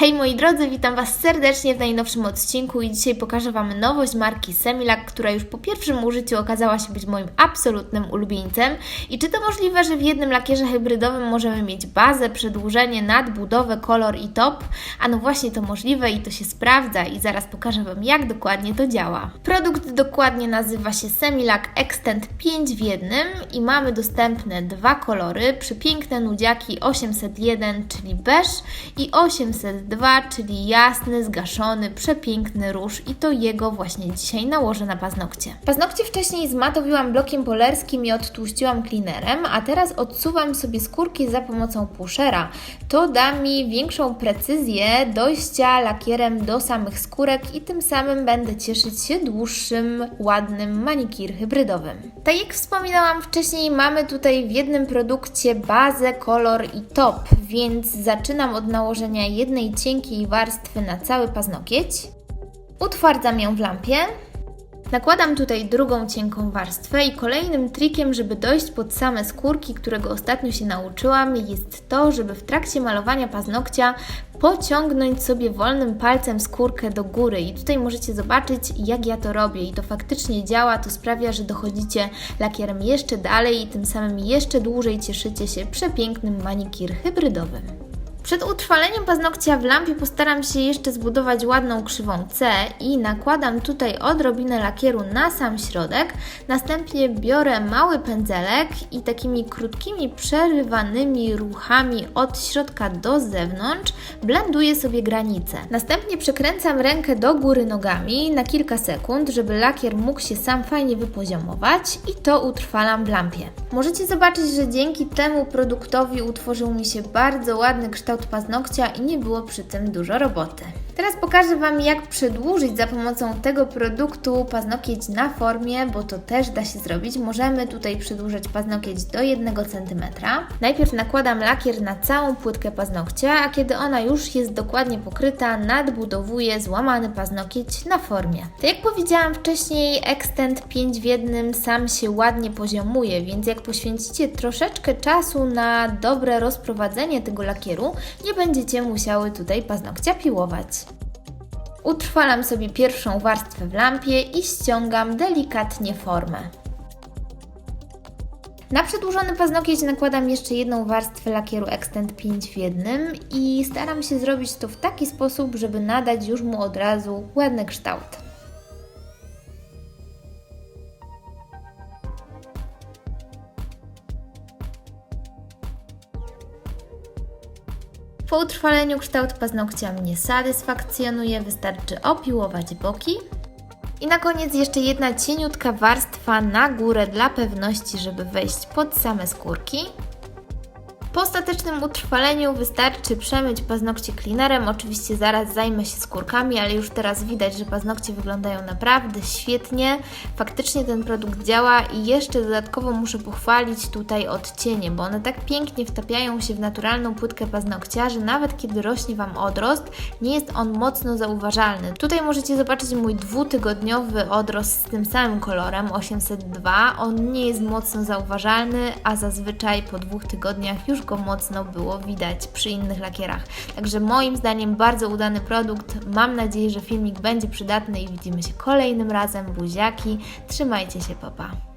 Hej moi drodzy, witam Was serdecznie w najnowszym odcinku i dzisiaj pokażę Wam nowość marki Semilac, która już po pierwszym użyciu okazała się być moim absolutnym ulubieńcem. I czy to możliwe, że w jednym lakierze hybrydowym możemy mieć bazę, przedłużenie, nadbudowę, kolor i top? A no właśnie to możliwe i to się sprawdza i zaraz pokażę Wam jak dokładnie to działa. Produkt dokładnie nazywa się Semilac Extend 5 w jednym i mamy dostępne dwa kolory, przepiękne nudziaki 801, czyli beż i 802, czyli jasny, zgaszony, przepiękny róż i to jego właśnie dzisiaj nałożę na paznokcie. Paznokcie wcześniej zmatowiłam blokiem polerskim i odtłuściłam cleanerem, a teraz odsuwam sobie skórki za pomocą pushera. To da mi większą precyzję dojścia lakierem do samych skórek i tym samym będę cieszyć się dłuższym, ładnym manikir hybrydowym. Tak jak wspominałam wcześniej, mamy tutaj w jednym produkcie bazę, kolor i top, więc zaczynam od nałożenia jednej cienkiej warstwy na cały paznokieć. Utwardzam ją w lampie. Nakładam tutaj drugą cienką warstwę i kolejnym trikiem, żeby dojść pod same skórki, którego ostatnio się nauczyłam, jest to, żeby w trakcie malowania paznokcia pociągnąć sobie wolnym palcem skórkę do góry. I tutaj możecie zobaczyć, jak ja to robię. I to faktycznie działa, to sprawia, że dochodzicie lakierem jeszcze dalej i tym samym jeszcze dłużej cieszycie się przepięknym manikir hybrydowym. Przed utrwaleniem paznokcia w lampie postaram się jeszcze zbudować ładną krzywą C i nakładam tutaj odrobinę lakieru na sam środek. Następnie biorę mały pędzelek i takimi krótkimi, przerywanymi ruchami od środka do zewnątrz blenduję sobie granice. Następnie przekręcam rękę do góry nogami na kilka sekund, żeby lakier mógł się sam fajnie wypoziomować i to utrwalam w lampie. Możecie zobaczyć, że dzięki temu produktowi utworzył mi się bardzo ładny kształt paznokcia i nie było przy tym dużo roboty. Teraz pokażę Wam, jak przedłużyć za pomocą tego produktu paznokieć na formie, bo to też da się zrobić. Możemy tutaj przedłużyć paznokieć do 1 cm. Najpierw nakładam lakier na całą płytkę paznokcia, a kiedy ona już jest dokładnie pokryta, nadbudowuję złamany paznokieć na formie. Tak jak powiedziałam wcześniej, Extend 5 w jednym sam się ładnie poziomuje, więc jak poświęcicie troszeczkę czasu na dobre rozprowadzenie tego lakieru, nie będziecie musiały tutaj paznokcia piłować. Utrwalam sobie pierwszą warstwę w lampie i ściągam delikatnie formę. Na przedłużony paznokieć nakładam jeszcze jedną warstwę lakieru Extend 5 w jednym i staram się zrobić to w taki sposób, żeby nadać już mu od razu ładny kształt. Po utrwaleniu kształt paznokcia mnie satysfakcjonuje, wystarczy opiłować boki. I na koniec jeszcze jedna cieniutka warstwa na górę dla pewności, żeby wejść pod same skórki. Po ostatecznym utrwaleniu wystarczy przemyć paznokcie cleanerem. Oczywiście zaraz zajmę się skórkami, ale już teraz widać, że paznokcie wyglądają naprawdę świetnie. Faktycznie ten produkt działa i jeszcze dodatkowo muszę pochwalić tutaj odcienie, bo one tak pięknie wtapiają się w naturalną płytkę paznokcia, że nawet kiedy rośnie Wam odrost, nie jest on mocno zauważalny. Tutaj możecie zobaczyć mój dwutygodniowy odrost z tym samym kolorem 802. On nie jest mocno zauważalny, a zazwyczaj po dwóch tygodniach już go mocno było widać przy innych lakierach. Także moim zdaniem bardzo udany produkt. Mam nadzieję, że filmik będzie przydatny i widzimy się kolejnym razem. Buziaki, trzymajcie się, papa.